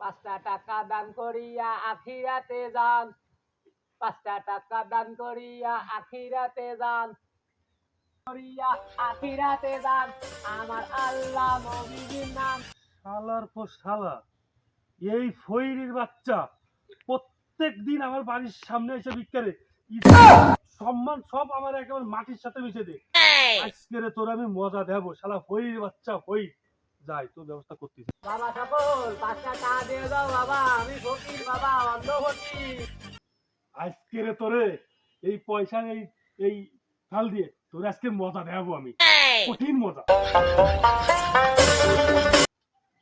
পাঁচটা টাকা দান করিয়া আখিরাতে যান। পাঁচটা টাকা দান করিয়া আখিরাতে যান। করিয়া আখিরাতে যান। আমার আল্লাহ নাম। শালার পর শালা এই ফইরির বাচ্চা প্রত্যেক দিন আমার বাড়ির সামনে এসে বিক্কারে সম্মান সব আমার একেবারে মাটির সাথে মিশে দে আজকে তোর আমি মজা দেব শালা ফইরির বাচ্চা ফই যাই তোর ব্যবস্থা করতেছি। বাবা সকল পাঁচটা টাকা দিয়ে দাও বাবা আমি ফকির বাবা অন্ধ ফকির আজকে রে তোরে এই পয়সা এই এই ফাল দিয়ে তোর আজকে মজা দেব আমি। কঠিন মজা।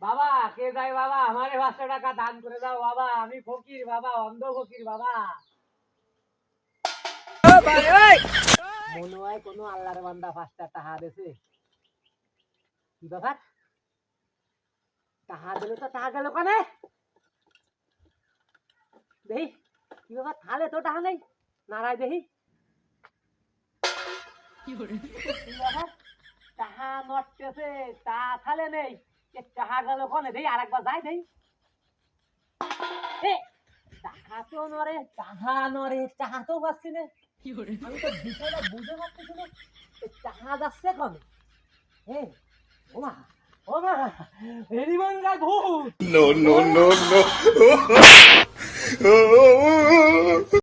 বাবা কে যায় বাবা? আমারে পাঁচশো টাকা দান করে দাও বাবা। আমি ফকির বাবা অন্ধ ফকির বাবা। মনে হয় কোনো আল্লাহর বান্দা পাঁচটা টাকা দিছে কি ব্যাপার? টাকা দিলে তো টাকা গেল কানে? দেখি কি ব্যাপার থালে তো টাকা নেই। নারায় ব্যাপার টাকা নটতেছে তা থালে নেই। টাকা গেল কনে? দেই আরেকবার যাই দেই টাকা তো নরে টাকা নরে টাকা তো পাচ্ছি না। আমি তো বিষয়টা বুঝে পারতেছি না। টাকা যাচ্ছে কনে? হে ওমা No, no, no, no.